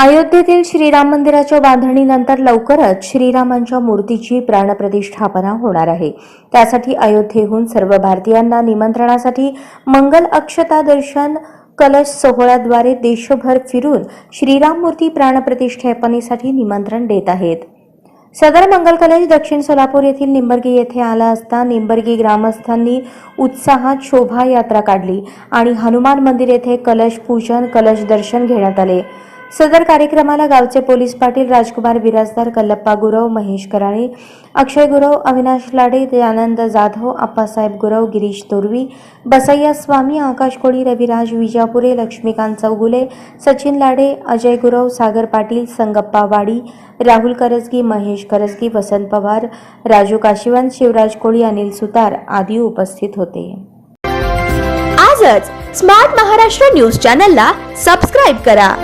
अयोध्येतील श्रीराम मंदिराच्या बांधणीनंतर लवकरच श्रीरामांच्या मूर्तीची प्राणप्रतिष्ठापना होणार आहे. त्यासाठी अयोध्येहून सर्व भारतीयांना निमंत्रणासाठी मंगल अक्षता दर्शन कलश सोहळ्याद्वारे देशभर फिरून श्रीराम मूर्ती प्राणप्रतिष्ठापनेसाठी निमंत्रण देत आहेत. सदर मंगल कलश दक्षिण सोलापूर येथील निंबर्गी येथे आला असता निंबर्गी ग्रामस्थांनी उत्साहात शोभायात्रा काढली आणि हनुमान मंदिर येथे कलश पूजन कलश दर्शन घेण्यात आले. सदर कार्यक्रमाला गावचे पोलीस पाटील राजकुमार बिराजदार कल्लप्पा गुरव महेश कराळे अक्षय गुरव अविनाश लाडे दयानंद जाधव आप्पासाहेब गुरव गिरीश तोरवी बसय्या स्वामी आकाश कोळी रविराज विजापुरे लक्ष्मीकांत चौगुले सचिन लाडे अजय गुरव सागर पाटील संगप्पा वाडी राहुल करजगी महेश करजगी वसंत पवार राजू काशिवंत शिवराज कोळी अनिल सुतार आदी उपस्थित होते. आजच स्मार्ट महाराष्ट्र न्यूज चॅनलला सबस्क्राईब करा.